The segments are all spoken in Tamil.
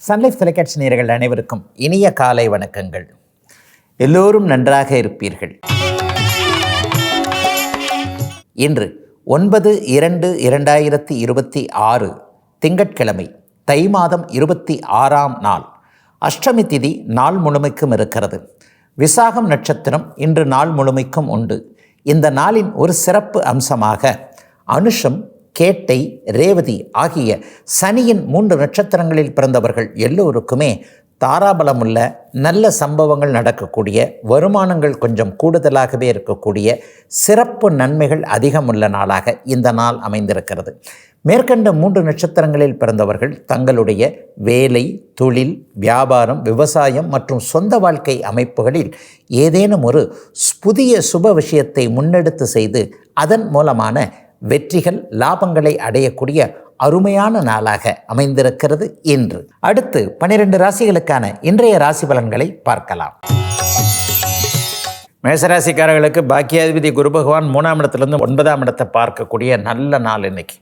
சன்லைஃப் தொலைக்காட்சி நேர்கள் அனைவருக்கும் இனிய காலை வணக்கங்கள். எல்லோரும் நன்றாக இருப்பீர்கள். இன்று ஒன்பது இரண்டு இரண்டாயிரத்தி இருபத்தி ஆறு திங்கட்கிழமை தை மாதம் இருபத்தி ஆறாம் நாள். அஷ்டமி திதி நாள் முழுமைக்கும் இருக்கிறது. விசாகம் நட்சத்திரம் இன்று நாள் முழுமைக்கும் உண்டு. இந்த நாளின் ஒரு சிறப்பு அம்சமாக அனுஷம் கேட்டை ரேவதி ஆகிய சனியின் மூன்று நட்சத்திரங்களில் பிறந்தவர்கள் எல்லோருக்குமே தாராபலமுள்ள நல்ல சம்பவங்கள் நடக்கக்கூடிய வருமானங்கள் கொஞ்சம் கூடுதலாகவே இருக்கக்கூடிய சிறப்பு நன்மைகள் அதிகமுள்ள நாளாக இந்த நாள் அமைந்திருக்கிறது. மேற்கண்ட மூன்று நட்சத்திரங்களில் பிறந்தவர்கள் தங்களுடைய வேலை தொழில் வியாபாரம் விவசாயம் மற்றும் சொந்த வாழ்க்கை அமைப்புகளில் ஏதேனும் ஒரு புதிய சுப விஷயத்தை முன்னெடுத்து செய்து அதன் மூலமான வெற்றிகள் லாபங்களை அடையக்கூடிய அருமையான நாளாக அமைந்திருக்கிறது இன்று அடுத்து பனிரெண்டு ராசிகளுக்கான இன்றைய ராசி பலன்களை பார்க்கலாம். மேசராசிக்காரர்களுக்கு பாக்கியாதிபதி குரு பகவான் மூணாம் இடத்துலேருந்து ஒன்பதாம் இடத்தை பார்க்கக்கூடிய நல்ல நாள் இன்னைக்கு.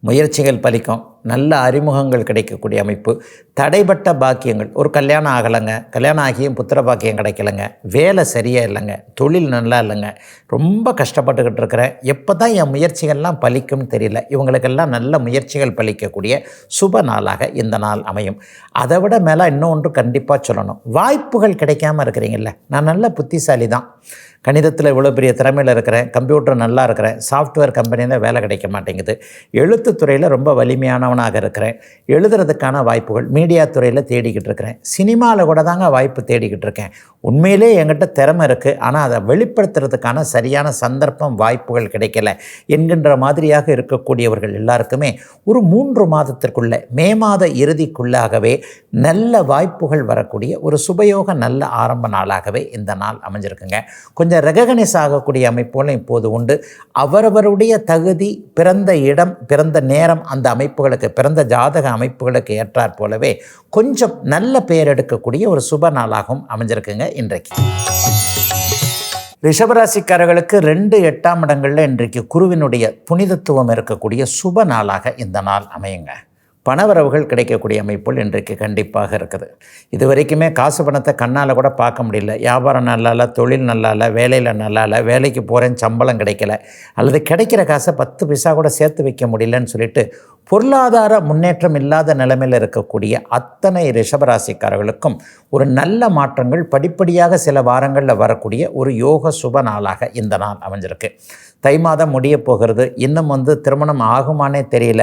முயற்சிகள் பலிக்கும். நல்ல அறிமுகங்கள் கிடைக்கக்கூடிய அமைப்பு. தடைப்பட்ட பாக்கியங்கள். ஒரு கல்யாணம் ஆகலைங்க. கல்யாணம் ஆகியும் புத்திர பாக்கியம் கிடைக்கலங்க. வேலை சரியாக இல்லைங்க. தொழில் நல்லா இல்லைங்க. ரொம்ப கஷ்டப்பட்டுக்கிட்டு இருக்கிறேன். எப்போ தான் என் முயற்சிகள்லாம் பலிக்கும்னு தெரியல. இவங்களுக்கெல்லாம் நல்ல முயற்சிகள் பலிக்கக்கூடிய சுப நாளாக இந்த நாள் அமையும். அதை விட மேலே இன்னொன்று கண்டிப்பாக சொல்லணும். வாய்ப்புகள் கிடைக்காம இருக்கிறீங்கல்ல. நான் நல்ல புத்திசாலி தான் கணிதத்தில் இவ்வளோ பெரிய திறமையில் இருக்கிறேன் கம்ப்யூட்டர் நல்லா இருக்கிறேன் சாஃப்ட்வேர் கம்பெனியில் வேலை கிடைக்க மாட்டேங்குது. எழுத்து துறையில் ரொம்ப வலிமையானவனாக இருக்கிறேன். எழுதுறதுக்கான வாய்ப்புகள் மீடியா துறையில் தேடிக்கிட்டு இருக்கிறேன். சினிமாவில் கூட தாங்க வாய்ப்பு தேடிக்கிட்டு இருக்கேன். உண்மையிலே என்கிட்ட திறமை இருக்குது ஆனால் அதை வெளிப்படுத்துறதுக்கான சரியான சந்தர்ப்பம் வாய்ப்புகள் கிடைக்கல. என்கின்ற மாதிரியாக இருக்கக்கூடியவர்கள் எல்லாருக்குமே ஒரு மூன்று மாதத்திற்குள்ளே மே மாத இறுதிக்குள்ளாகவே நல்ல வாய்ப்புகள் வரக்கூடிய ஒரு சுபயோக நல்ல ஆரம்ப நாளாகவே இந்த நாள் அமைஞ்சிருக்குங்க. கொஞ்சம் ரெககனைஸ் ஆகக்கூடிய அமைப்புகளும் இப்போது உண்டு. அவரவருடைய தகுதி பிறந்த இடம் பிறந்த நேரம் அந்த அமைப்புகளுக்கு பிறந்த ஜாதக அமைப்புகளுக்கு ஏற்றாற் போலவே கொஞ்சம் நல்ல பெயர் எடுக்கக்கூடிய ஒரு சுப நாளாகவும் அமைஞ்சிருக்குங்க இன்றைக்கு. ரிஷபராசிக்காரர்களுக்கு ரெண்டு எட்டாம் இடங்களில் இன்றைக்கு குருவினுடைய புனிதத்துவம் இருக்கக்கூடிய சுப நாளாக இந்த நாள் அமையுங்க. பணவரவுகள் கிடைக்கக்கூடிய அமைப்புகள் இன்றைக்கு கண்டிப்பாக இருக்குது. இது வரைக்குமே காசு பணத்தை கண்ணால் கூட பார்க்க முடியல. வியாபாரம் நல்லா இல்லை தொழில் நல்லா இல்லை வேலையில் நல்லா இல்லை வேலைக்கு போகிறேன் சம்பளம் கிடைக்கல. அல்லது கிடைக்கிற காசை பத்து பைசா கூட சேர்த்து வைக்க முடியலன்னு சொல்லிட்டு பொருளாதார முன்னேற்றம் இல்லாத நிலைமையில் இருக்கக்கூடிய அத்தனை ரிஷபராசிக்காரர்களுக்கும் ஒரு நல்ல மாற்றங்கள் படிப்படியாக சில வாரங்களில் வரக்கூடிய ஒரு யோக சுப நாளாக இந்த நாள் அமைஞ்சிருக்கு. தை மாதம் முடிய போகிறது. இன்னும் வந்து திருமணம் ஆகுமானே தெரியல.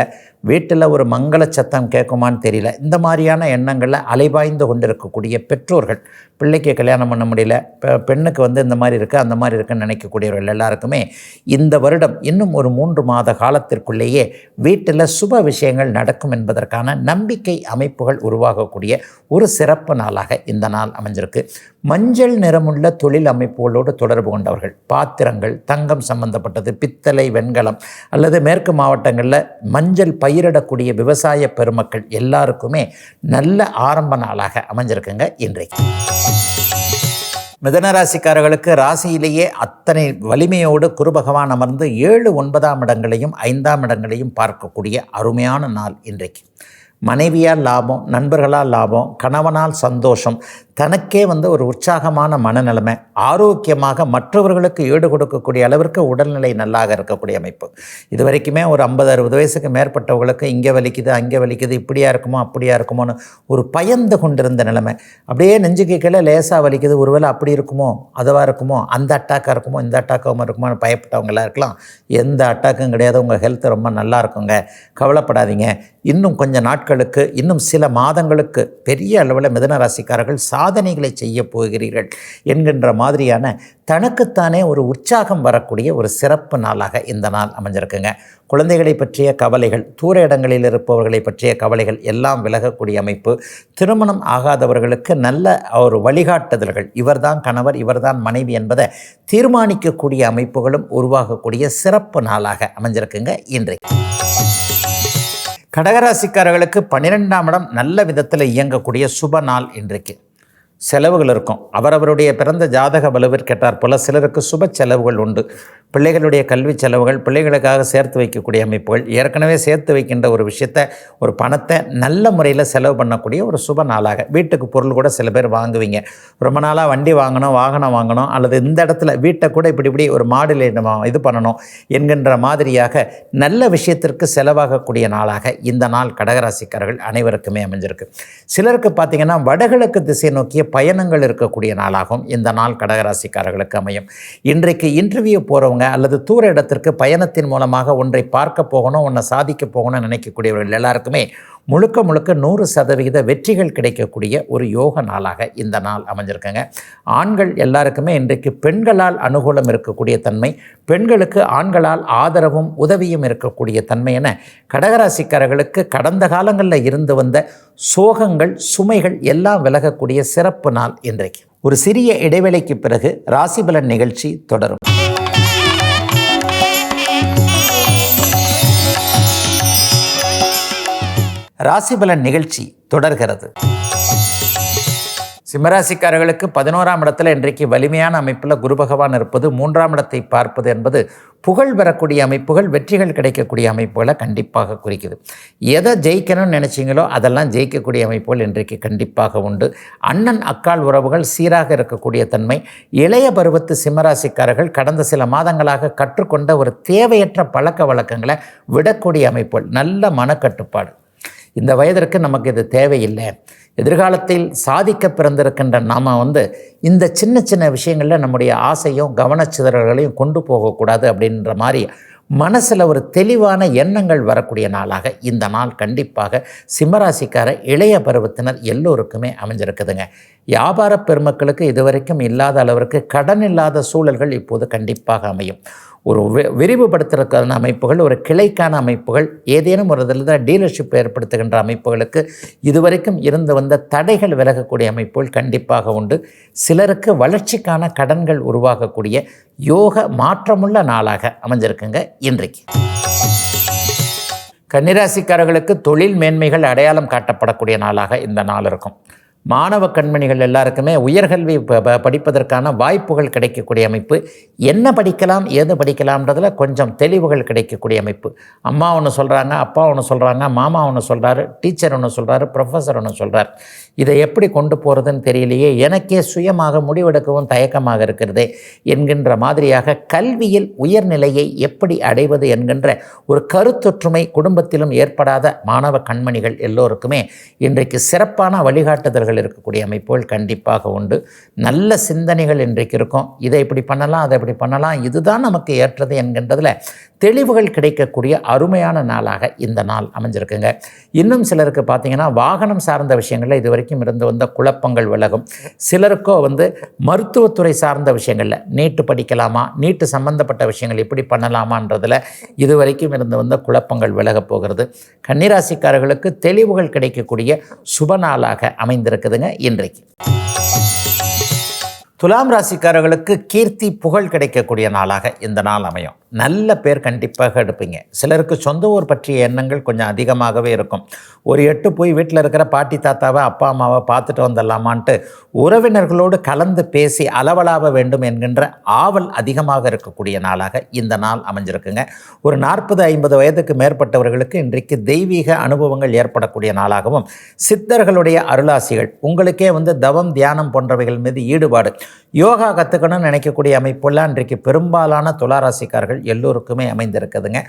வீட்டில் ஒரு மங்கள சத்தம் கேட்குமான்னு தெரியல. இந்த மாதிரியான எண்ணங்களில் அலைபாய்ந்து கொண்டிருக்கக்கூடிய பெற்றோர்கள் பிள்ளைக்கு கல்யாணம் பண்ண முடியல பெண்ணுக்கு வந்து இந்த மாதிரி இருக்குது அந்த மாதிரி இருக்குன்னு நினைக்கக்கூடியவர்கள் எல்லாருக்குமே இந்த வருடம் இன்னும் ஒரு மூன்று மாத காலத்திற்குள்ளேயே வீட்டில் சுப விஷயங்கள் நடக்கும் என்பதற்கான நம்பிக்கை அமைப்புகள் உருவாகக்கூடிய ஒரு சிறப்பு நாளாக இந்த நாள் அமைஞ்சிருக்கு. மஞ்சள் நிறமுள்ள தொழில் அமைப்புகளோடு தொடர்பு கொண்டவர்கள். பாத்திரங்கள் தங்கம் சம்பந்தப்பட்டது பித்தளை வெண்கலம் அல்லது மேற்கு மாவட்டங்களில் மஞ்சள் பயிரிடக்கூடிய விவசாய பெருமக்கள் எல்லாருக்குமே நல்ல ஆரம்ப நாளாக அமைஞ்சிருக்குங்க இன்றைக்கு. மிதனராசிக்காரர்களுக்கு ராசியிலேயே அத்தனை வலிமையோடு குரு பகவான் அமர்ந்து ஏழு ஒன்பதாம் இடங்களையும் ஐந்தாம் இடங்களையும் பார்க்கக்கூடிய அருமையான நாள் இன்றைக்கு. மனைவியால் லாபம் நண்பர்களால் லாபம் கணவனால் சந்தோஷம் தனக்கே வந்து ஒரு உற்சாகமான மனநிலைமை ஆரோக்கியமாக மற்றவர்களுக்கு ஈடு கொடுக்கக்கூடிய அளவிற்கு உடல்நிலை நல்லாக இருக்கக்கூடிய அமைப்பு. இது வரைக்குமே ஒரு ஐம்பது அறுபது வயசுக்கு மேற்பட்டவர்களுக்கு இங்கே வலிக்குது அங்கே வலிக்குது இப்படியா இருக்குமோ அப்படியா இருக்குமோன்னு ஒரு பயந்து கொண்டிருந்த நிலைமை. அப்படியே நெஞ்சுக்கு கீழே லேசாக வலிக்குது ஒருவேளை அப்படி இருக்குமோ அதுவாக இருக்குமோ அந்த அட்டாக்காக இருக்குமோ இந்த அட்டாக்காகவும் இருக்குமோன்னு பயப்பட்டவங்களாக இருக்கலாம் எந்த அட்டாக்கும் கிடையாது. உங்கள் ஹெல்த் ரொம்ப நல்லா இருக்குங்க. கவலைப்படாதீங்க. இன்னும் கொஞ்சம் நாட்களுக்கு இன்னும் சில மாதங்களுக்கு பெரிய அளவில் மிதன ராசிக்காரர்கள் சாதனைகளை செய்ய போகிறீர்கள் என்கின்ற மாதிரியான தனக்குத்தானே ஒரு உற்சாகம் வரக்கூடிய ஒரு சிறப்பு நாளாக இந்த நாள் அமைஞ்சிருக்குங்க. குழந்தைகளை பற்றிய கவலைகள் தூர இடங்களில் இருப்பவர்களை பற்றிய கவலைகள் எல்லாம் விலகக்கூடிய அமைப்பு. திருமணம் ஆகாதவர்களுக்கு நல்ல ஒரு வழிகாட்டுதல்கள். இவர்தான் கணவர் இவர்தான் மனைவி என்பதை தீர்மானிக்கக்கூடிய அமைப்புகளும் உருவாகக்கூடிய சிறப்பு நாளாக அமைஞ்சிருக்குங்க இன்றைக்கு. கடகராசிக்காரர்களுக்கு பன்னிரெண்டாம் இடம் நல்ல விதத்தில் இயங்கக்கூடிய சுப நாள் இன்றைக்கு. செலவுகள் இருக்கும். அவரவருடைய பிறந்த ஜாதக வலுவிற்கேட்டார் போல சிலருக்கு சுப செலவுகள் உண்டு. பிள்ளைகளுடைய கல்வி செலவுகள் பிள்ளைகளுக்காக சேர்த்து வைக்கக்கூடிய அமைப்புகள் ஏற்கனவே சேர்த்து வைக்கின்ற ஒரு விஷயத்தை ஒரு பணத்தை நல்ல முறையில் செலவு பண்ணக்கூடிய ஒரு சுப நாளாக. வீட்டுக்கு பொருள் கூட சில பேர் வாங்குவீங்க. ரொம்ப நாளாக வண்டி வாங்கணும் வாகனம் வாங்கணும் அல்லது இந்த இடத்துல வீட்டை கூட இப்படி இப்படி ஒரு மாடுல இது பண்ணணும் என்கின்ற மாதிரியாக நல்ல விஷயத்திற்கு செலவாகக்கூடிய நாளாக இந்த நாள் கடகராசிக்காரர்கள் அனைவருக்குமே அமைஞ்சிருக்கு. சிலருக்கு பார்த்தீங்கன்னா வடகிழக்கு திசை நோக்கிய பயணங்கள் இருக்கக்கூடிய நாளாகவும் இந்த நாள் கடகராசிக்காரர்களுக்கு அமையும். இன்றைக்கு இன்டர்வியூ போகிறவங்க அல்லது தூர இடத்திற்கு பயணத்தின் மூலமாக ஒன்றை பார்க்க போகணும் ஒன்றை சாதிக்க போகணும்னு நினைக்கக்கூடியவர்கள் எல்லாருக்குமே முழுக்க முழுக்க நூறு சதவிகித வெற்றிகள் கிடைக்கக்கூடிய ஒரு யோக நாளாக இந்த நாள் அமைஞ்சிருக்குங்க. ஆண்கள் எல்லாருக்குமே இன்றைக்கு பெண்களால் அனுகூலம் இருக்கக்கூடிய தன்மை பெண்களுக்கு ஆண்களால் ஆதரவும் உதவியும் இருக்கக்கூடிய தன்மை என கடகராசிக்காரர்களுக்கு கடந்த காலங்களில் இருந்து வந்த சோகங்கள் சுமைகள் எல்லாம் விலகக்கூடிய சிறப்பு நாள் இன்றைக்கு. ஒரு சிறிய இடைவேளைக்கு பிறகு ராசிபலன் நிகழ்ச்சி தொடரும். ராசிபலன் நிகழ்ச்சி தொடர்கிறது. சிம்மராசிக்காரர்களுக்கு பதினோராம் இடத்துல இன்றைக்கு வலிமையான அமைப்பில் குரு பகவான் இருப்பது மூன்றாம் இடத்தை பார்ப்பது என்பது புகழ் பெறக்கூடிய அமைப்புகள் வெற்றிகள் கிடைக்கக்கூடிய அமைப்புகளை கண்டிப்பாக குறிக்குது. எதை ஜெயிக்கணும்னு நினச்சிங்களோ அதெல்லாம் ஜெயிக்கக்கூடிய அமைப்புகள் இன்றைக்கு கண்டிப்பாக உண்டு. அண்ணன் அக்கால் உறவுகள் சீராக இருக்கக்கூடிய தன்மை. இளைய பருவத்து சிம்மராசிக்காரர்கள் கடந்த சில மாதங்களாக கற்றுக்கொண்ட ஒரு தேவையற்ற பழக்க வழக்கங்களை விடக்கூடிய அமைப்புகள் நல்ல மனக்கட்டுப்பாடு. இந்த வயதிற்கு நமக்கு இது தேவையில்லை. எதிர்காலத்தில் சாதிக்க பிறந்திருக்கின்ற நாம் வந்து இந்த சின்ன சின்ன விஷயங்களில் நம்முடைய ஆசையும் கவனச்சிதறல்களையும் கொண்டு போகக்கூடாது அப்படின்ற மாதிரி மனசில் ஒரு தெளிவான எண்ணங்கள் வரக்கூடிய நாளாக இந்த நாள் கண்டிப்பாக சிம்மராசிக்கார இளைய பருவத்தினர் எல்லோருக்குமே அமைஞ்சிருக்குதுங்க. வியாபார பெருமக்களுக்கு இதுவரைக்கும் இல்லாத அளவிற்கு கடன் இல்லாத சூழல்கள் இப்போது கண்டிப்பாக அமையும். ஒரு விரிவுபடுத்துறதுக்கான அமைப்புகள் ஒரு கிளைக்கான அமைப்புகள் ஏதேனும் ஒரு இதில் தான் டீலர்ஷிப் ஏற்படுத்துகின்ற அமைப்புகளுக்கு இதுவரைக்கும் இருந்து வந்த தடைகள் விலகக்கூடிய அமைப்புகள் கண்டிப்பாக உண்டு. சிலருக்கு வளர்ச்சிக்கான கடன்கள் உருவாகக்கூடிய யோக மாற்றமுள்ள நாளாக அமைஞ்சிருக்குங்க இன்றைக்கு. கன்னிராசிக்காரர்களுக்கு தொழில் மேன்மைகள் அடையாளம் காட்டப்படக்கூடிய நாளாக இந்த நாள் இருக்கும். மாணவ கண்மணிகள் எல்லாருக்குமே உயர்கல்வி ப- படிப்பதற்கான வாய்ப்புகள் கிடைக்கக்கூடிய அமைப்பு. என்ன படிக்கலாம் ஏது படிக்கலாம்ன்றதில் கொஞ்சம் தெளிவுகள் கிடைக்கக்கூடிய அமைப்பு. அம்மா ஒன்று சொல்கிறாங்க அப்பா ஒன்று சொல்கிறாங்க மாமா ஒன்று சொல்கிறாரு டீச்சர் ஒன்று சொல்கிறாரு ப்ரொஃபஸர் ஒன்று சொல்கிறார் இதை எப்படி கொண்டு போகிறதுன்னு தெரியலையே. எனக்கே சுயமாக முடிவெடுக்கவும் தயக்கமாக இருக்கிறதே என்கின்ற மாதிரியாக கல்வியில் உயர்நிலையை எப்படி அடைவது என்கின்ற ஒரு கருத்தொற்றுமை குடும்பத்திலும் ஏற்படாத மாணவ கண்மணிகள் எல்லோருக்குமே இன்றைக்கு சிறப்பான வழிகாட்டுதல்கள் இருக்கக்கூடிய அமைப்புகள் கண்டிப்பாக உண்டு. நல்ல சிந்தனைகள் இன்றைக்கு இருக்கும். இதை இப்படி பண்ணலாம் அதை இப்படி பண்ணலாம். இதுதான் நமக்கு ஏற்றது என்கின்றதில் தெளிவுகள் கிடைக்கக்கூடிய அருமையான நாளாக இந்த நாள் அமைஞ்சிருக்குங்க. இன்னும் சிலருக்கு பார்த்தீங்கன்னா வாகனம் சார்ந்த விஷயங்களில் இது வரைக்கும் இருந்து வந்த குழப்பங்கள் விலகும். சிலருக்கோ வந்து மருத்துவத்துறை சார்ந்த விஷயங்களில் நீட்டு படிக்கலாமா நீட்டு சம்பந்தப்பட்ட விஷயங்கள் இப்படி பண்ணலாமான்றதில் இது வரைக்கும் இருந்து வந்த குழப்பங்கள் விலகப் போகிறது. கன்னிராசிக்காரர்களுக்கு தெளிவுகள் கிடைக்கக்கூடிய சுப நாளாக அமைந்திருக்குதுங்க இன்றைக்கு. துலாம் ராசிக்காரர்களுக்கு கீர்த்தி புகழ் கிடைக்கக்கூடிய நாளாக இந்த நாள் அமையும். நல்ல பேர் கண்டிப்பாக எடுப்பீங்க. சிலருக்கு சொந்த ஊர் பற்றிய எண்ணங்கள் கொஞ்சம் அதிகமாகவே இருக்கும். ஒரு எட்டு போய் வீட்டில் இருக்கிற பாட்டி தாத்தாவை அப்பா அம்மாவை பார்த்துட்டு வந்துடலாமான்ட்டு உறவினர்களோடு கலந்து பேசி அளவலாவ வேண்டும் என்கின்ற ஆவல் அதிகமாக இருக்கக்கூடிய நாளாக இந்த நாள் அமைஞ்சிருக்குங்க. ஒரு நாற்பது ஐம்பது வயதுக்கு மேற்பட்டவர்களுக்கு இன்றைக்கு தெய்வீக அனுபவங்கள் ஏற்படக்கூடிய நாளாகவும் சித்தர்களுடைய அருளாசிகள் உங்களுக்கே வந்து தவம் தியானம் போன்றவைகள் மீது ஈடுபாடு யோகா கற்றுக்கணும்னு நினைக்கக்கூடிய அமைப்பெல்லாம் இன்றைக்கு பெரும்பாலான துளாராசிக்காரர்கள் எல்லோருக்குமே அமைந்திருக்குதுங்க.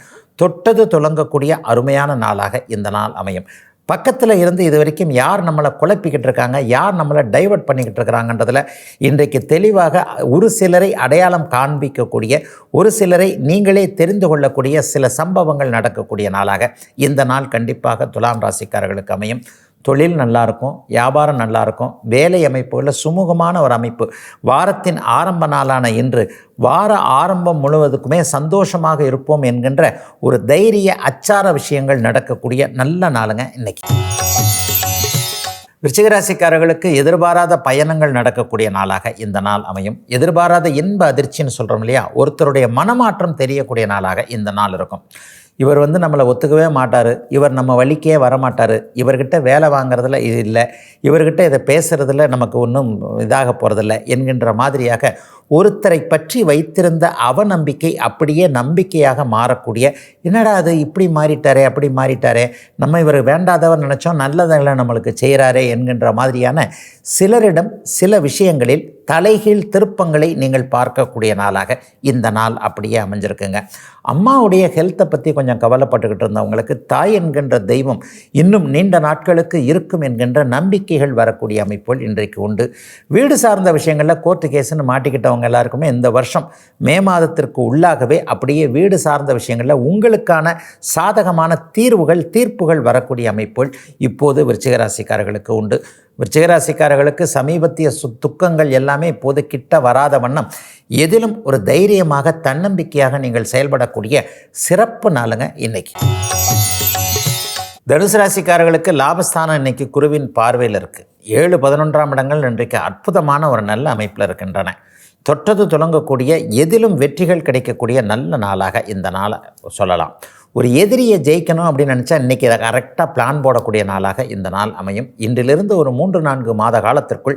தொட்டது துலங்கக்கூடிய அருமையான நாளாக இந்த நாள் அமையும். பக்கத்தில் இருந்து இது வரைக்கும் யார் நம்மளை குழப்பிக்கிட்டு இருக்காங்க யார் நம்மளை டைவர்ட் பண்ணிக்கிட்டு இருக்கிறாங்கன்றதில் இன்றைக்கு தெளிவாக ஒரு சிலரை அடையாளம் காண்பிக்கக்கூடிய ஒரு சிலரை நீங்களே தெரிந்து கொள்ளக்கூடிய சில சம்பவங்கள் நடக்கக்கூடிய நாளாக இந்த நாள் கண்டிப்பாக துலாம் ராசிக்காரர்களுக்கு அமையும். தொழில் நல்லாயிருக்கும் வியாபாரம் நல்லா இருக்கும் வேலை அமைப்புகளில் சுமூகமான ஒரு அமைப்பு. வாரத்தின் ஆரம்ப நாளான இன்று வார ஆரம்பம் முழுவதுக்குமே சந்தோஷமாக இருப்போம் என்கின்ற ஒரு தைரிய அச்சார விஷயங்கள் நடக்கக்கூடிய நல்ல நாளுங்க இன்னைக்கு. விருச்சிகராசிக்காரர்களுக்கு எதிர்பாராத பயணங்கள் நடக்கக்கூடிய நாளாக இந்த நாள் அமையும். எதிர்பாராத இன்ப அதிர்ச்சின்னு சொல்கிறோம் இல்லையா? ஒருத்தருடைய மனமாற்றம் தெரியக்கூடிய நாளாக இந்த நாள் இருக்கும். இவர் வந்து நம்மளை ஒத்துக்கவே மாட்டார். இவர் நம்ம வழிக்கே வரமாட்டார். இவர்கிட்ட வேலை வாங்குறதுல இது இல்லை. இவர்கிட்ட இதை பேசுகிறதுல நமக்கு ஒன்றும் இதாக போகிறதில்ல என்கின்ற மாதிரியாக ஒருத்தரை பற்றி வைத்திருந்த அவநம்பிக்கை அப்படியே நம்பிக்கையாக மாறக்கூடிய என்னடா அது இப்படி மாறிட்டாரே அப்படி மாறிட்டாரே நம்ம இவர் வேண்டாதவர் நினச்சோம் நல்லதங்களை நம்மளுக்கு செய்கிறாரே என்கின்ற மாதிரியான சிலரிடம் சில விஷயங்களில் தலைகீழ் திருப்பங்களை நீங்கள் பார்க்கக்கூடிய நாளாக இந்த நாள் அப்படியே அமைஞ்சிருக்குங்க. அம்மாவுடைய ஹெல்த்தை பற்றி கொஞ்சம் கவலைப்பட்டுக்கிட்டு இருந்தவங்களுக்கு தாய் என்கின்ற தெய்வம் இன்னும் நீண்ட நாட்களுக்கு இருக்கும் என்கின்ற நம்பிக்கைகள் வரக்கூடிய அமைப்புகள் இன்றைக்கு உண்டு. வீடு சார்ந்த விஷயங்களில் கோர்ட்டு கேஸுன்னு மாட்டிக்கிட்டவங்க எல்லாருக்குமே இந்த வருஷம் மே மாதத்திற்கு உள்ளாகவே அப்படியே வீடு சார்ந்த விஷயங்களில் உங்களுக்கான சாதகமான தீர்வுகள் தீர்ப்புகள் வரக்கூடிய அமைப்புகள் இப்போது விருச்சிகராசிக்காரர்களுக்கு உண்டு. விருச்சிகராசிக்காரர்களுக்கு சமீபத்திய சு துக்கங்கள் எல்லாமே இப்போது கிட்ட வராத வண்ணம். எதிலும் ஒரு தைரியமாக தன்னம்பிக்கையாக நீங்கள் செயல்படக்கூடிய சிறப்பு நாளுங்க இன்னைக்கு. தனுசு ராசிக்காரர்களுக்கு லாபஸ்தானம் இன்னைக்கு குருவின் பார்வையில் இருக்குது ஏழு பதினொன்றாம் இடங்கள் இன்றைக்கு அற்புதமான ஒரு நல்ல அமைப்பில் இருக்கின்றன. தொட்டது தொடங்கக்கூடிய எதிலும் வெற்றிகள் கிடைக்கக்கூடிய நல்ல நாளாக இந்த நாளை சொல்லலாம். ஒரு எதிரியை ஜெயிக்கணும் அப்படின்னு நினச்சா இன்றைக்கி இதை கரெக்டாக பிளான் போடக்கூடிய நாளாக இந்த நாள் அமையும். இன்றிலிருந்து ஒரு மூன்று நான்கு மாத காலத்திற்குள்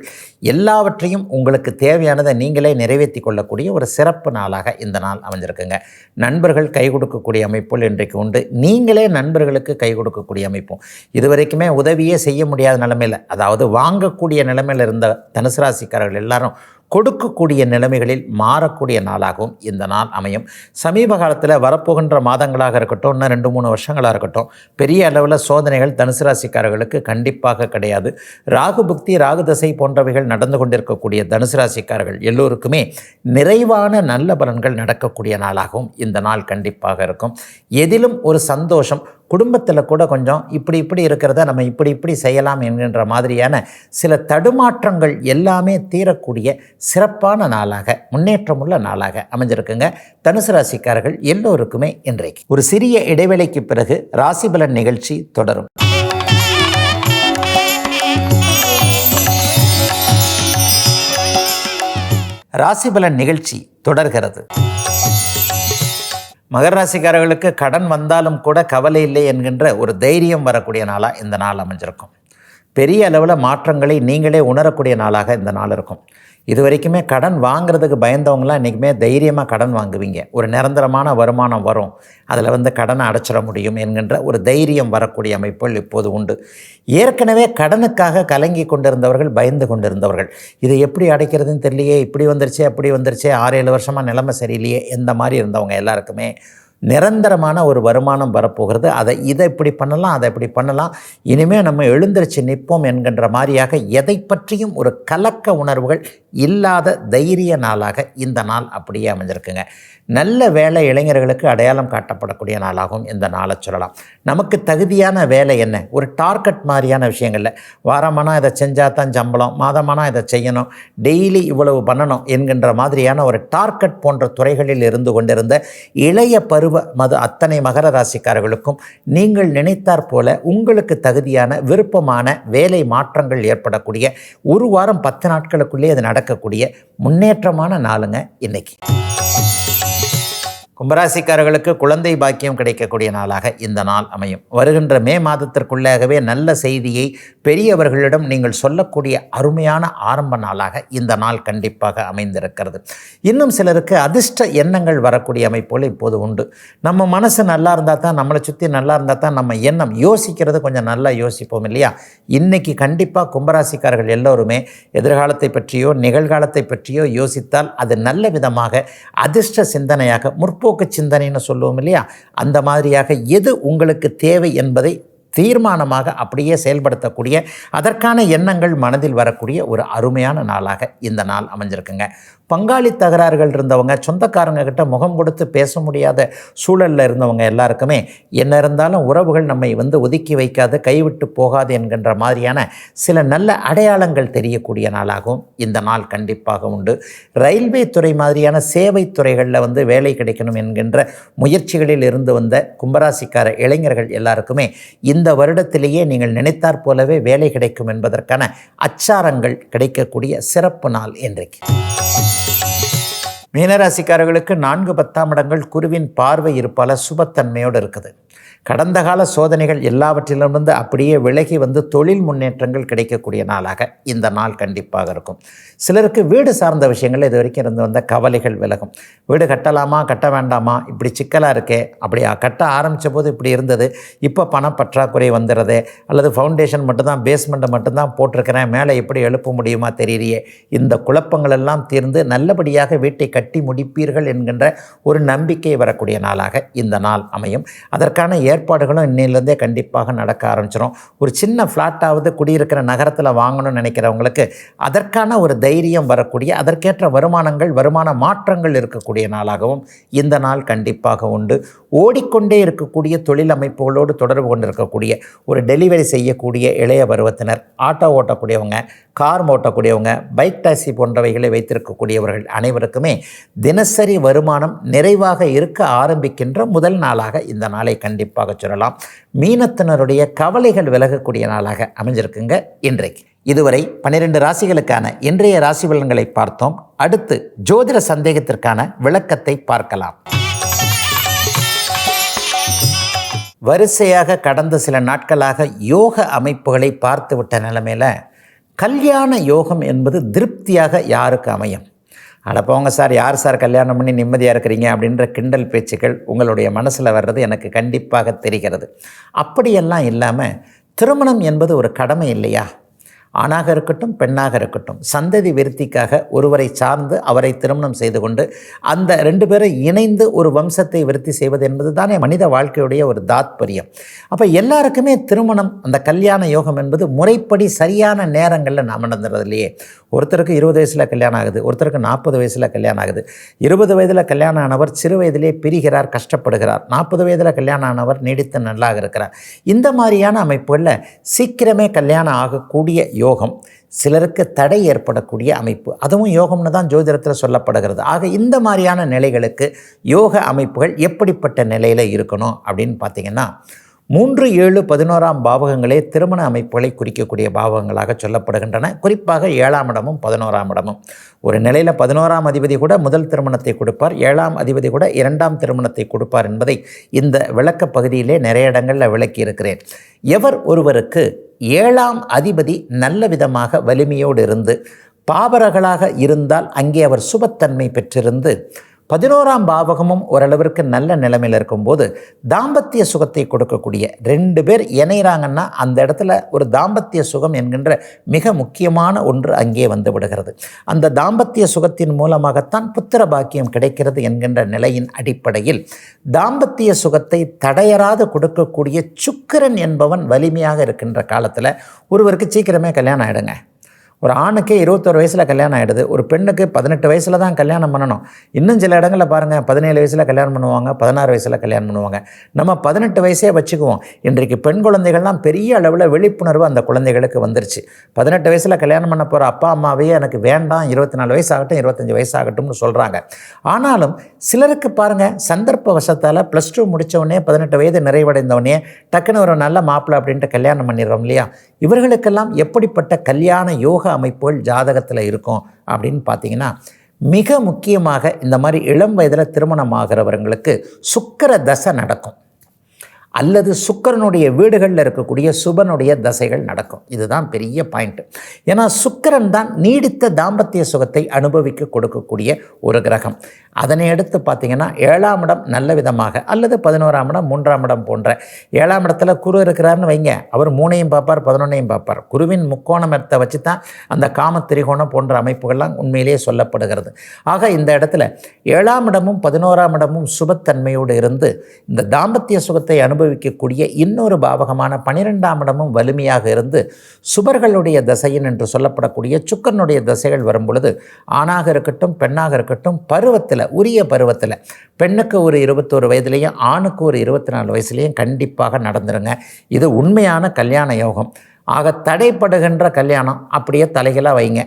எல்லாவற்றையும் உங்களுக்கு தேவையானதை நீங்களே நிறைவேற்றி கொள்ளக்கூடிய ஒரு சிறப்பு நாளாக இந்த நாள் அமைஞ்சிருக்குங்க. நண்பர்கள் கை கொடுக்கக்கூடிய அமைப்புகள் இன்றைக்கு உண்டு. நீங்களே நண்பர்களுக்கு கை கொடுக்கக்கூடிய அமைப்பும். இதுவரைக்குமே உதவியே செய்ய முடியாத நிலமையில் அதாவது வாங்கக்கூடிய நிலமையில் இருந்த தனுசு ராசிக்காரர்கள் எல்லாரும் கொடுக்கக்கூடிய நிலைமைகளில் மாறக்கூடிய நாளாகவும் இந்த நாள் அமையும். சமீப காலத்தில் வரப்போகின்ற மாதங்களாக இருக்கட்டும் இன்னும் ரெண்டு மூணு வருஷங்களாக இருக்கட்டும் பெரிய அளவில் சோதனைகள் தனுசு ராசிக்காரர்களுக்கு கண்டிப்பாக கிடையாது. ராகு புக்தி ராகு தசை போன்றவைகள் நடந்து கொண்டிருக்கக்கூடிய தனுசு ராசிக்காரர்கள் எல்லோருக்குமே நிறைவான நல்ல பலன்கள் நடக்கக்கூடிய நாளாகவும் இந்த நாள் கண்டிப்பாக இருக்கும். எதிலும் ஒரு சந்தோஷம் குடும்பத்தில் கூட கொஞ்சம் இப்படி இப்படி இருக்கிறத நம்ம இப்படி இப்படி செய்யலாம் என்கின்ற மாதிரியான சில தடுமாற்றங்கள் எல்லாமே தீரக்கூடிய சிறப்பான நாளாக முன்னேற்றமுள்ள நாளாக அமைஞ்சிருக்குங்க. தனுசு ராசிக்காரர்கள் எல்லோருக்குமே இன்றைக்கு. ஒரு சிறிய இடைவேளைக்கு பிறகு ராசிபலன் நிகழ்ச்சி தொடரும். ராசிபலன் நிகழ்ச்சி தொடர்கிறது. மகர ராசிக்காரர்களுக்கு கடன் வந்தாலும் கூட கவலை இல்லை என்கின்ற ஒரு தைரியம் வரக்கூடிய நாளாக இந்த நாள் அமைஞ்சிருக்கும். பெரிய அளவில் மாற்றங்களை நீங்களே உணரக்கூடிய நாளாக இந்த நாள் இருக்கும். இது வரைக்குமே கடன் வாங்குறதுக்கு பயந்தவங்களாம் இன்றைக்குமே தைரியமாக கடன் வாங்குவீங்க. ஒரு நிரந்தரமான வருமானம் வரும். அதில் வந்து கடனை அடைச்சிட முடியும் என்கின்ற ஒரு தைரியம் வரக்கூடிய அமைப்புகள் இப்போது உண்டு. ஏற்கனவே கடனுக்காக கலங்கி கொண்டிருந்தவர்கள் பயந்து கொண்டிருந்தவர்கள். இதை எப்படி அடைக்கிறதுன்னு தெரியலையே இப்படி வந்துருச்சே அப்படி வந்துருச்சே ஆறு ஏழு வருஷமாக நிலைமை சரியில்லையே இந்த மாதிரி இருந்தவங்க எல்லாருக்குமே நிரந்தரமான ஒரு வருமானம் வரப்போகிறது. அதை இதை இப்படி பண்ணலாம் அதை இப்படி பண்ணலாம். இனிமேல் நம்ம எழுந்திருச்சு நிற்போம் என்கின்ற மாதிரியாக எதை பற்றியும் ஒரு கலக்க உணர்வுகள் இல்லாத தைரிய நாளாக இந்த நாள் அப்படியே அமைஞ்சிருக்குங்க. நல்ல வேலை இளைஞர்களுக்கு அடையாளம் காட்டப்படக்கூடிய நாளாகவும் இந்த நாளை சொல்லலாம். நமக்கு தகுதியான வேலை என்ன? ஒரு டார்கெட் மாதிரியான விஷயங்களில் வாரமானால் இதை செஞ்சால் தான் சம்பளம் மாதமானால் இதை செய்யணும் டெய்லி இவ்வளவு பண்ணணும் என்கின்ற மாதிரியான ஒரு டார்கெட் போன்ற துறைகளில் இருந்து கொண்டிருந்த இளைய பருவ மது அத்தனை மகர ராசிக்காரர்களுக்கும் நீங்கள் நினைத்தாற் போல உங்களுக்கு தகுதியான விருப்பமான வேலை மாற்றங்கள் ஏற்படக்கூடிய ஒரு வாரம் பத்து நாட்களுக்குள்ளே அது நடக்கக்கூடிய முன்னேற்றமான நாளுங்க இன்னைக்கு. கும்பராசிக்காரர்களுக்கு குழந்தை பாக்கியம் கிடைக்கக்கூடிய நாளாக இந்த நாள் அமையும். வருகின்ற மே மாதத்திற்குள்ளாகவே நல்ல செய்தியை பெரியவர்களிடம் நீங்கள் சொல்லக்கூடிய அருமையான ஆரம்ப நாளாக இந்த நாள் கண்டிப்பாக அமைந்திருக்கிறது. இன்னும் சிலருக்கு அதிர்ஷ்ட எண்ணங்கள் வரக்கூடிய அமைப்புகள் இப்போது உண்டு. நம்ம மனசு நல்லா இருந்தால் தான் நம்மளை சுற்றி நல்லா இருந்தால் தான் நம்ம எண்ணம் யோசிக்கிறது கொஞ்சம் நல்லா யோசிப்போம் இல்லையா? இன்னைக்கு கண்டிப்பாக கும்பராசிக்காரர்கள் எல்லோருமே எதிர்காலத்தை பற்றியோ நிகழ்காலத்தை பற்றியோ யோசித்தால் அது நல்ல விதமாக அதிர்ஷ்ட சிந்தனையாக முற்போக்கு சிந்தனைன்னு சொல்லுவோம் இல்லையா? அந்த மாதிரியாக எது உங்களுக்கு தேவை என்பதை தீர்மானமாக அப்படியே செயல்படுத்தக்கூடிய அதற்கான எண்ணங்கள் மனதில் வரக்கூடிய ஒரு அருமையான நாளாக இந்த நாள் அமைஞ்சிருக்குங்க. பங்காளி தகராறுகள் இருந்தவங்க சொந்தக்காரங்க கிட்ட முகம் கொடுத்து பேச முடியாத சூழலில் இருந்தவங்க எல்லாருக்குமே என்ன இருந்தாலும் உறவுகள் நம்மை வந்து ஒதுக்கி வைக்காது கைவிட்டு போகாது என்கின்ற மாதிரியான சில நல்ல அடையாளங்கள் தெரியக்கூடிய நாளாகவும் இந்த நாள் கண்டிப்பாக உண்டு. ரயில்வே துறை மாதிரியான சேவை துறைகளில் வந்து வேலை கிடைக்கணும் என்கின்ற முயற்சிகளில் இருந்து வந்த கும்பராசிக்கார இளைஞர்கள் எல்லாருக்குமே இந்த வருடத்திலேயே நீங்கள் நினைத்தாற் போலவே வேலை கிடைக்கும் என்பதற்கான அச்சாரங்கள் கிடைக்கக்கூடிய சிறப்பு நாள் இன்றைக்கு. மீனராசிக்காரர்களுக்கு நான்கு பத்தாம் இடங்கள் குருவின் பார்வை இருப்பால சுபத்தன்மையோடு இருக்குது. கடந்த கால சோதனைகள் எல்லாவற்றிலிருந்து அப்படியே விலகி வந்து தொழில் முன்னேற்றங்கள் கிடைக்கக்கூடிய நாளாக இந்த நாள் கண்டிப்பாக இருக்கும். சிலருக்கு வீடு சார்ந்த விஷயங்கள் இது வரைக்கும் இருந்து வந்த கவலைகள் விலகும். வீடு கட்டலாமா கட்ட வேண்டாமா? இப்படி சிக்கலாக இருக்கே. அப்படி கட்ட ஆரம்பித்த போது இப்படி இருந்தது. இப்போ பணம் பற்றாக்குறை வந்துடுது அல்லது ஃபவுண்டேஷன் மட்டும்தான் பேஸ்மெண்ட்டை மட்டும்தான் போட்டிருக்கிறேன். மேலே எப்படி எழுப்ப முடியுமா தெரியலையே. இந்த குழப்பங்கள் எல்லாம் தீர்ந்து நல்லபடியாக வீட்டை கட்டி முடிப்பீர்கள் என்கின்ற ஒரு நம்பிக்கை வரக்கூடிய நாளாக இந்த நாள் அமையும். அதற்கான ஏற்பாடுகளும் இன்னிலேருந்தே கண்டிப்பாக நடக்க ஆரம்பிச்சிடும் ஒரு சின்ன ஃப்ளாட்டாவது குடியிருக்கிற நகரத்தில் வாங்கணும்னு நினைக்கிறவங்களுக்கு அதற்கான ஒரு தைரியம் வரக்கூடிய அதற்கேற்ற வருமானங்கள் வருமான மாற்றங்கள் இருக்கக்கூடிய நாளாகவும் இந்த நாள் கண்டிப்பாக உண்டு. ஓடிக்கொண்டே இருக்கக்கூடிய தொழில் அமைப்புகளோடு தொடர்பு கொண்டிருக்கக்கூடிய ஒரு டெலிவரி செய்யக்கூடிய இளைய பருவத்தினர் ஆட்டோ ஓட்டக்கூடியவங்க கார் ஓட்டக்கூடியவங்க பைக் டாக்ஸி போன்றவைகளை வைத்திருக்கக்கூடியவர்கள் அனைவருக்குமே தினசரி வருமானம் நிறைவாக இருக்க ஆரம்பிக்கின்ற முதல் நாளாக இந்த நாளை கண்டிப்பாக சொல்லலாம். மீனத்தினருடைய கவலைகள் விலகக்கூடிய நாளாக அமைஞ்சிருக்குங்க இன்றைக்கு. இதுவரை பன்னிரெண்டு ராசிகளுக்கான இன்றைய ராசி பலன்களை பார்த்தோம். அடுத்து ஜோதிட சந்தேகத்திற்கான விளக்கத்தை பார்க்கலாம். வரிசையாக கடந்த சில நாட்களாக யோக அமைப்புகளை பார்த்துவிட்ட நிலைமையில் கல்யாண யோகம் என்பது திருப்தியாக யாருக்கு அமையும்? அட போங்க சார் யார் சார் கல்யாணம் பண்ணி நிம்மதியாக இருக்கிறீங்க அப்படின்ற கிண்டல் பேச்சுக்கள் உங்களுடைய மனசில் வர்றது எனக்கு கண்டிப்பாக தெரிகிறது. அப்படியெல்லாம் இல்லாமல் திருமணம் என்பது ஒரு கடமை இல்லையா? ஆணாக இருக்கட்டும் பெண்ணாக இருக்கட்டும் சந்ததி விருத்திக்காக ஒருவரை சார்ந்து அவரை திருமணம் செய்து கொண்டு அந்த ரெண்டு பேரும் இணைந்து ஒரு வம்சத்தை விருத்தி செய்வது என்பது தானே மனித வாழ்க்கையுடைய ஒரு தாத்பரியம். அப்போ எல்லாருக்குமே திருமணம் அந்த கல்யாண யோகம் என்பது முறைப்படி சரியான நேரங்களில் நாம் நடந்துறது இல்லையே ஒருத்தருக்கு இருபது வயசில் கல்யாணம் ஆகுது ஒருத்தருக்கு நாற்பது வயசில் கல்யாணம் ஆகுது. இருபது வயதில் கல்யாணம் ஆனவர் சிறு வயதிலே பிரிகிறார் கஷ்டப்படுகிறார். நாற்பது வயதில் கல்யாணம் ஆனவர் நீடித்து நல்லாக இருக்கிறார். இந்த மாதிரியான அமைப்புகளில் சீக்கிரமே கல்யாணம் ஆகக்கூடிய யோகம் சிலருக்கு தடை ஏற்படக்கூடிய அமைப்பு. அதுவும் யோகம்னு தான் ஜோதிடத்தில் சொல்லப்படுகிறது. ஆக இந்த மாதிரியான நிலைகளுக்கு யோக அமைப்புகள் எப்படிப்பட்ட நிலையில் இருக்கணும் அப்படின்னு பார்த்தீங்கன்னா மூன்று ஏழு பதினோராம் பாவகங்களே திருமண அமைப்புகளை குறிக்கக்கூடிய பாவகங்களாக சொல்லப்படுகின்றன. குறிப்பாக ஏழாம் இடமும் பதினோராம் இடமும். ஒரு நிலையில் பதினோராம் அதிபதி கூட முதல் திருமணத்தை கொடுப்பார். ஏழாம் அதிபதி கூட இரண்டாம் திருமணத்தை கொடுப்பார் என்பதை இந்த விளக்க பகுதியிலே நிறைய இடங்களில் விளக்கி இருக்கிறேன் எவர் ஒருவருக்கு ஏழாம் அதிபதி நல்ல விதமாக வலிமையோடு இருந்து பாவரர்களாக இருந்தால் அங்கே அவர் சுபத்தன்மை பெற்றிருந்து பதினோராம் பாவகமும் ஓரளவிற்கு நல்ல நிலைமையில் இருக்கும்போது தாம்பத்திய சுகத்தை கொடுக்கக்கூடிய ரெண்டு பேர் இணைகிறாங்கன்னா அந்த இடத்துல ஒரு தாம்பத்திய சுகம் என்கின்ற மிக முக்கியமான ஒன்று அங்கே வந்து விடுகிறது. அந்த தாம்பத்திய சுகத்தின் மூலமாகத்தான் புத்திர பாக்கியம் கிடைக்கிறது என்கின்ற நிலையின் அடிப்படையில் தாம்பத்திய சுகத்தை தடையராது கொடுக்கக்கூடிய சுக்கிரன் என்பவன் வலிமையாக இருக்கின்ற காலத்தில் ஒருவருக்கு சீக்கிரமே கல்யாணம் ஆகிடுங்க ஒரு ஆணுக்கே இருபத்தொரு வயசில் கல்யாணம் ஆகிடுது ஒரு பெண்ணுக்கு பதினெட்டு வயசில் தான் கல்யாணம் பண்ணணும். இன்னும் சில இடங்களில் பாருங்கள் பதினேழு வயசில் கல்யாணம் பண்ணுவாங்க பதினாறு வயசில் கல்யாணம் பண்ணுவாங்க. நம்ம பதினெட்டு வயசே வச்சுக்குவோம். இன்றைக்கு பெண் குழந்தைகள்லாம் பெரிய அளவில் விழிப்புணர்வு அந்த குழந்தைகளுக்கு வந்துருச்சு. பதினெட்டு வயசில் கல்யாணம் பண்ண போகிற அப்பா அம்மாவையே எனக்கு வேண்டாம் இருபத்தி நாலு வயசாகட்டும் இருபத்தஞ்சி வயசாகட்டும்னு சொல்கிறாங்க ஆனாலும் சிலருக்கு பாருங்கள் சந்தர்ப்ப வசத்தால் ப்ளஸ் டூ முடித்தவொடனே பதினெட்டு வயது நிறைவடைந்தவொடனே டக்குன்னு ஒரு நல்ல மாப்பிள்ளை அப்படின்ட்டு கல்யாணம் பண்ணிடுறோம் இல்லையா? இவர்களுக்கெல்லாம் எப்படிப்பட்ட கல்யாண யோக அமைப்புகள் ஜாதகத்தில் இருக்கும் அப்படின்னு பார்த்தீங்கன்னா மிக முக்கியமாக இந்த மாதிரி இளம் வயதில் திருமணம் ஆகிறவர்களுக்கு சுக்கர தசை நடக்கும். அல்லது சுக்கரனுடைய வீடுகளில் இருக்கக்கூடிய சுபனுடைய தசைகள் நடக்கும். இதுதான் பெரிய பாயிண்ட் ஏன்னா சுக்கரன் தான் நீடித்த தாம்பத்திய சுகத்தை அனுபவிக்க கொடுக்கக்கூடிய ஒரு கிரகம். அதனை எடுத்து பார்த்தீங்கன்னா ஏழாம் இடம் நல்ல விதமாக அல்லது பதினோராம் இடம் மூன்றாம் இடம் போன்ற ஏழாம் இடத்துல குரு இருக்கிறாருன்னு வைங்க. அவர் மூணையும் பார்ப்பார் பதினொன்னையும் பார்ப்பார். குருவின் முக்கோணமத்தை வச்சு தான் அந்த காம திரிகோணம் போன்ற அமைப்புகள்லாம் உண்மையிலேயே சொல்லப்படுகிறது. ஆக இந்த இடத்துல ஏழாம் இடமும் பதினோராம் இடமும் சுபத்தன்மையோடு இருந்து இந்த தாம்பத்திய சுகத்தை அனுபவிக்கக்கூடிய இன்னொரு பாவகமான பனிரெண்டாம் இடமும் வலிமையாக இருந்து சுபர்களுடைய தசையின் என்று சொல்லப்படக்கூடிய சுக்கரனுடைய தசைகள் வரும் பொழுது ஆணாக இருக்கட்டும் பெண்ணாக இருக்கட்டும் பருவத்தில் உரிய பருவத்தில் பெண்ணுக்கு ஒரு இருபத்தோரு வயதுலேயும் ஆணுக்கு ஒரு இருபத்தி நாலு வயசுலேயும் கண்டிப்பாக நடந்துருங்க. இது உண்மையான கல்யாண யோகம். ஆக தடைப்படுகின்ற கல்யாணம் அப்படியே தலைகளாக வைங்க.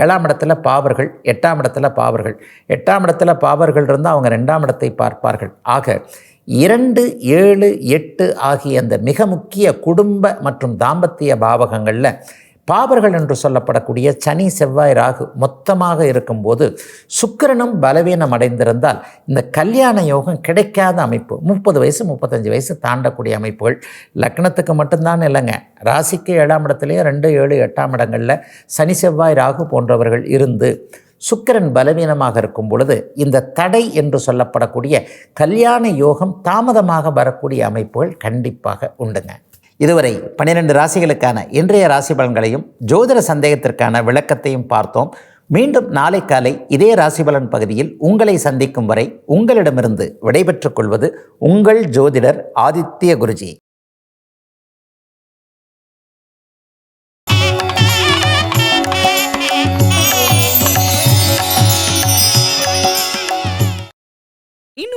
ஏழாம் இடத்துல பாவர்கள் எட்டாம் இடத்துல பாவர்கள். எட்டாம் இடத்துல பாவர்கள் இருந்தால் அவங்க ரெண்டாம் இடத்தை பார்ப்பார்கள். ஆக இரண்டு ஏழு எட்டு ஆகிய அந்த மிக முக்கிய குடும்ப மற்றும் தாம்பத்திய பாவகங்களில் பாபர்கள் என்று சொல்லப்படக்கூடிய சனி செவ்வாய் ராகு மொத்தமாக இருக்கும்போது சுக்கிரனும் பலவீனம் அடைந்திருந்தால் இந்த கல்யாண யோகம் கிடைக்காத அமைப்பு. முப்பது வயசு முப்பத்தஞ்சு வயசு தாண்டக்கூடிய அமைப்புகள். லக்னத்துக்கு மட்டும்தான் இல்லைங்க. ராசிக்கு ஏழாம் இடத்துலேயே ரெண்டு ஏழு எட்டாம் இடங்களில் சனி செவ்வாய் ராகு போன்றவர்கள் இருந்து சுக்கிரன் பலவீனமாக இருக்கும் பொழுது இந்த தடை என்று சொல்லப்படக்கூடிய கல்யாண யோகம் தாமதமாக வரக்கூடிய அமைப்புகள் கண்டிப்பாக உண்டுங்க. இதுவரை பன்னிரெண்டு ராசிகளுக்கான இன்றைய ராசி பலன்களையும் ஜோதிட சந்தேகத்திற்கான விளக்கத்தையும் பார்த்தோம். மீண்டும் நாளை காலை இதே ராசிபலன் பகுதியில் உங்களை சந்திக்கும் வரை உங்களிடமிருந்து விடைபெற்றுக் கொள்வது உங்கள் ஜோதிடர் ஆதித்ய குருஜி.